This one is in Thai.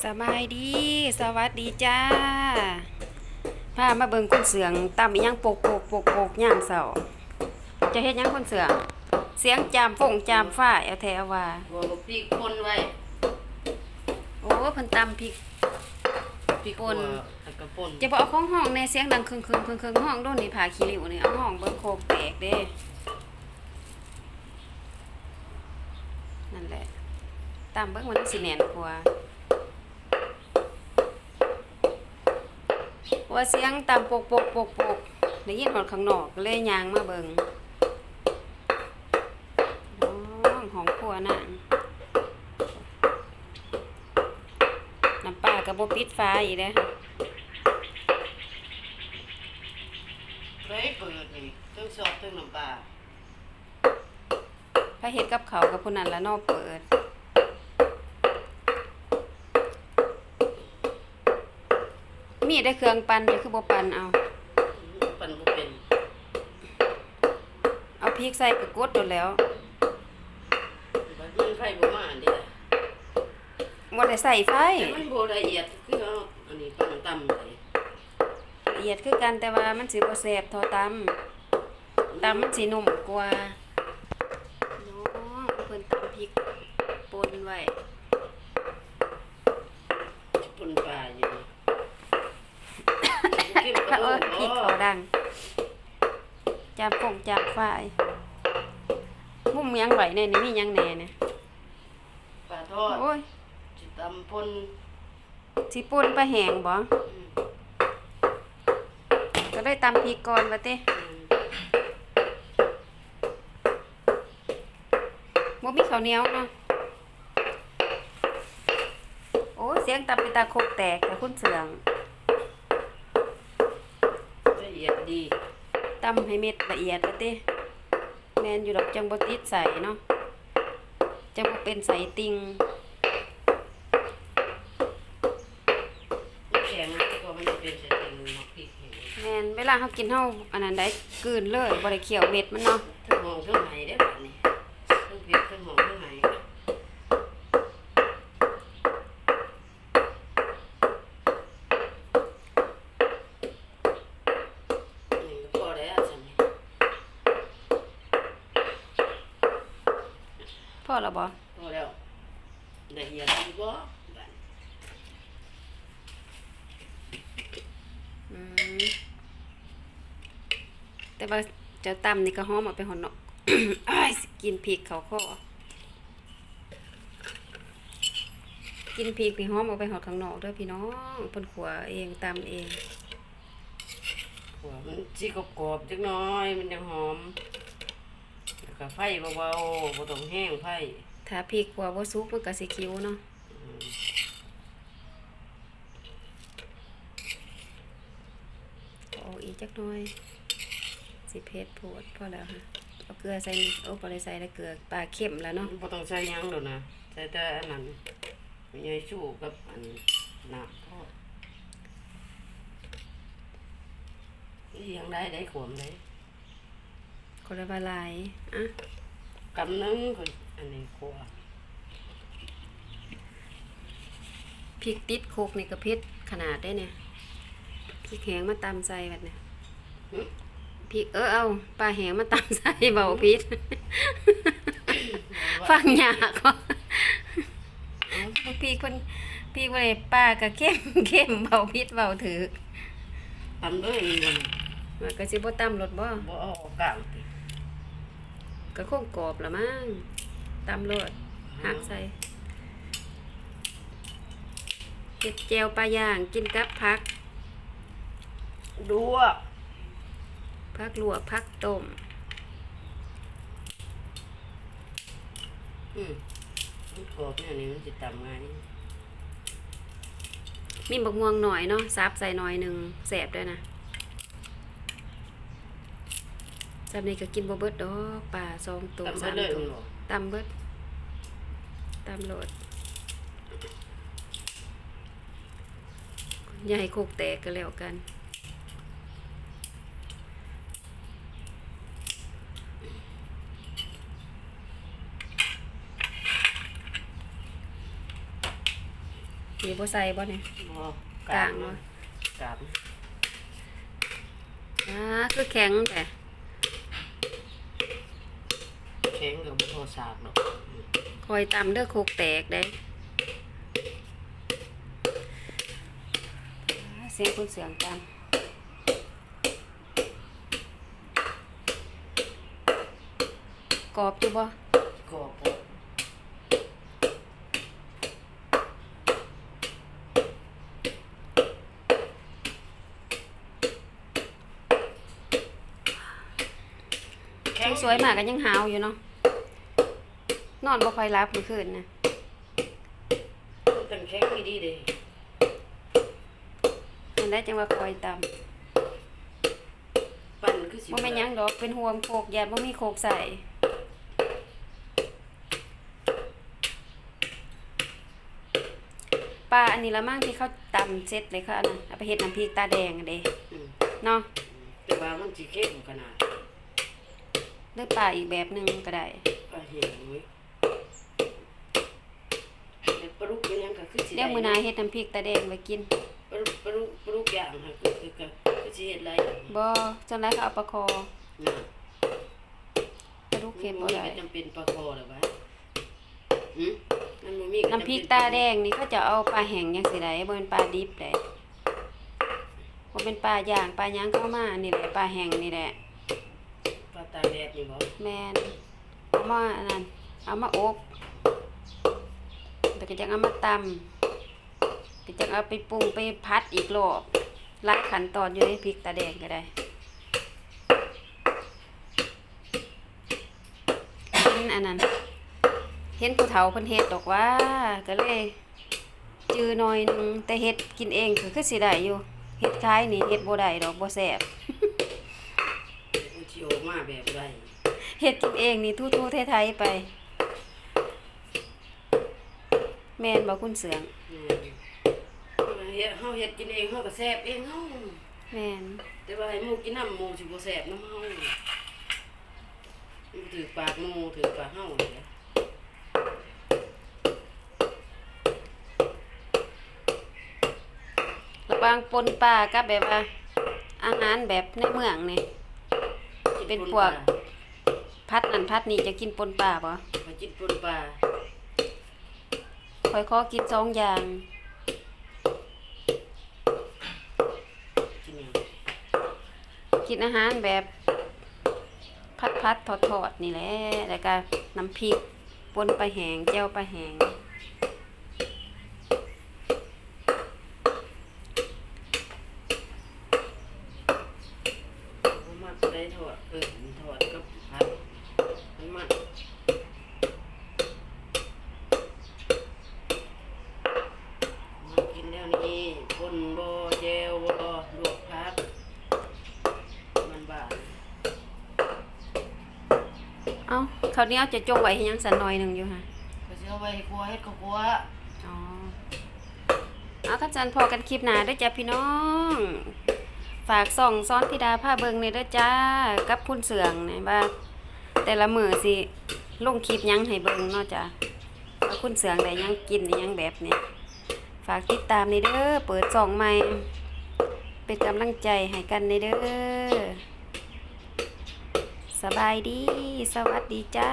สบายดี สวัสดีจ้าพามาเบิ่งคนเสืองตำอีหยังโปกโปกโปกโปกย่ามเสาจะเฮ็ดหยังคนเสืองเสียงจามฟงจามฝ้ายเอาแถวว่าบัวบักพริกป่นไว้โอ้เพิ่นตำพริก พริกป่นบัวแล้วก็ป่นจะบอกเอาของห้องในเสียงดังครึงครึงครึงครึงห้องโดนนี่ผาขี้ริ้วนี่เอาห้องเบิ่งโคกแตกเด้นั่นแหละตำเบิ่งมันสิแน่นกว่า ว่าเสียงตำปกปกปกปกได้ยินหอดข้างนอกก็เลยย่างมาเบิ่งน้องของครัวนางน้ำปลากับบ่ปิดฟ้าอีกเด้อเคยเปิดนี่ทั้งซอสทั้งน้ำปลาพระเฮ็ดกับเขาวกับผู้นั้นละเนอเปิด มีได้เครื่องปั่นหรือคือบ่ปั่นเอา ปั่นบ่เป็นเอาพริกใส่กระกดโดนแล้วบัดมันไฟบ่มาอันนี้แหละบ่ได้ใส่ไฟแต่มันบ่ละเอียดคือเอาอันนี้ปั่นตำใส่ละเอียดคือกันแต่ว่ามันสิบ่แซ่บเท่าตำตำมันสินุ่มกว่าน้องเพิ่นตำพริกป่นไว้ป่นปลาอยู่ นี่เออพริกขาดังจามปงจามฝ้ายมุมยังไหวในนี่มีหยังแหน่เนี่ยปลาทอดโอ้ยสิตำปนสิป่นปลาแหงบ่อืมก็ได้ตำพริกก่อนว่าเต้อืมบ่มีข้าวเหนียวเนาะโอ้ยเสียงตำไปตาโคกแตกกับคุณเสือง อียดดีตำให้เม็ดละเอียดว่าเต้แม่นอยู่ดอกจังบ่ติดใสเนาะจังบ่เป็นใสติงมันแข็งก็มันจะเป็นเส้นหมักพริกแห้งแม่นเวลาเฮากินเฮาอันนั้นได้กลืนเลยบ่ได้เคี่ยวเม็ดมันเนาะทั้งหอมทั้งไหได้แบบนี้ทั้งพริกทั้งหอมทั้งไหนี่ก็พอแล้วสันนี่ พ อแล้วบ่พอแล้วละเอียดดีบ่บัดอืมแต่ว่าเจ้าตำนี่ก็หอมเอาไปหอนเนาะ อ้ายสิกินพริกเขาคอกินพริกนี่หอมเอาไปหอดข้างนอกเด้อพี่น้องเพิ่นขัวเองตำเอง หัวมันสิกรอบๆจักหน่อย มันยังหอม แล้วก็ไฟเบาๆบ่ต้องแห้งไฟถ้าพริกขัวบ่สุกมันก็สิคิ้วเนาะอืมเอาอีกจักหน่อย สิเผ็ดโพดพอแล้วค่ะเอาเกลือใส่นิดโอ้บ่ได้ใส่แล้วเกลือปลาเค็มแล้วเนาะบ่ต้องใส่หยังดอกนะใส่แต่อันนั้นมีไอ้ชูกับอันน้ำทอดนี่ยังได้ได้ขวมได้ คนละบาหลายอะกำนึงคนอันนี้ขัวพริกติดโคกนี่ก็เผ็ดขนาดได้เนี่ยพริกแห้งมาตำใส่แบบเนี่ยหึพริกเออเอาปลาแห้งมาตำใส่เบาพิษฟังยากก็พริกเพิ่นพริกไว้ปลาก็เข้มเข้มเบาพิษเบาถือทำด้วยมันมันก็สิบ่ตำรสบ่บ่เอาออกกลางติ ก็คงกรอบละมั้งตำรสหักใส่เฮ็ดแจวปลาย่างกินกับผักดูวผักลวกผักต้มอืมมันกรอบเนี่ยนี่มันจะตำง่ายมีบักม่วงหน่อยเนาะซับใส่หน่อยหนึ่งแสบด้วยนะ ซับนี่ก็กินบ่เบิดดอกปลาสองตัวตำไปสามเลยตัมันวบอกตำเบิดตำโหลดอย่าให้โคกแตกก็แล้วกันสีบ่ใส่บ่เนี่ยบ่กลางบ่กลางอ่าคือแข็งแต่ แข็งกับบ่พอสากดอกคอยตำเด้อโคกแตกได้อ่าเสียงคุณเสียงตำกรอบอยู่บ่กรอบบ่แข็งสวยๆมากก็ยังหาวอยู่เนาะ นอนบ่ค่อยรับเมื่อคืนนะเป็นแข็งดีๆเด้มันได้จังว่าคอยตำปั้นคือสิบ่แม่นหยังดอกเป็นห่วงโคกยานบ่มีโคกใส่ปลาอันนี้ละมั่งที่เขาตำเสร็จเลยค่ะอันนะเอาไปเฮ็ดน้ำพริกตาแดงอะเด้อืมเนาะแต่ว่ามันสิเข้มขนาดหรือปลาอีกแบบหนึงก็ได้ปลาเหี่ยวเว้ยแต่ ปลาลูกเป็นหยังก็คือสิเดี๋ยวมื้อหน้าเฮ็ดน้ำพริกตาแดงไว้กินปลาลูกปลาลูกปลาลูกอย่างค่ะคือคือคือคือสิเฮ็ดไรบ่จังได๋ก็เอาปลาคอนะปลาลูกเค็มบ่ได้นจำเป็นปลาคอหรือวะหืมมันบ่มีน้ำพริกตาแดงนี่เขาจะเอาปลาแห้งจังซี่ได้บ่เป็นปลาดิบได้บ่เป็นปลาย่างปลาหยังเข้ามานี่แหละปลาแห้งนี่แหละ ปลาตาแดดนี่บ่แมนเอามาอันนั้นเอามาอบ ก็จะเอามาตำก็จะเอาไปปรุงไปพัดอีกรอบหลักขั้นตอนอยู่ในพริกตาแดงก็ได้เห็นอันนั้น เห็นผู้เฒ่าเพิ่นเฮ็ดดอกว่า ก็เลยจือหน่อยหนึงแต่เฮ็ดกินเองก็คือสิได้อยู่เฮ็ดขายนี่เฮ็ดบ่ได้ดอกบ่แซ่บมันสิออกมาแบบไรเฮ็ดกินเองนี่ทู่ๆไทยๆไป แม่นบ่คุณเสืองแม่นเฮ็ดเฮาเฮ็ดกินเองเฮาก็แซ่บเองเฮาแม่นแต่ว่าให้หมูกินน้ำหมูสิบ่แซ่บน้ำเฮามันถือปากหมูถือปากเฮาเลยแหละระบางปนปลากับแบบว่าอาหารแบบในเมืองนี่กิเป็นปพวกพัดนั่นพัดนี่จะกินปนปลาบ่ปลาไปกินปนปลา ค่อยขอกินสองอย่างกินอาหารแบบพัดพัดทอดทอดนี่แหละ แล้วก็น้ำพริกปนปลาแหงเจียวปลาแหง มาได้ทอดเออทอดกับผัดมันมันมา เอ้าคราวนี้เอาจะจงไว้ให้ยังสันหน่อยหนึงอยู่ฮะก็สิเอาไว้ให้ครัวเฮ็ดกับครัวอ๋อเอาก็จันพอกันคลิปหน้าเด้วยจ้าพี่น้อง ฝากส่องซ้อนธิดาผ้าเบิงในเด้อจ้ากับพุ่นเสืองนี่ว่าแต่ละมือสิลงคลิปหยังให้เบิงเนาะจ้าว่าคุณเสืองได้หยังกินได้หยังแบบนี้ฝากติดตามในเด้อเปิดส่องใหม่ เป็นกำลังใจให้กันในเด้อ สบายดี สวัสดีจ้า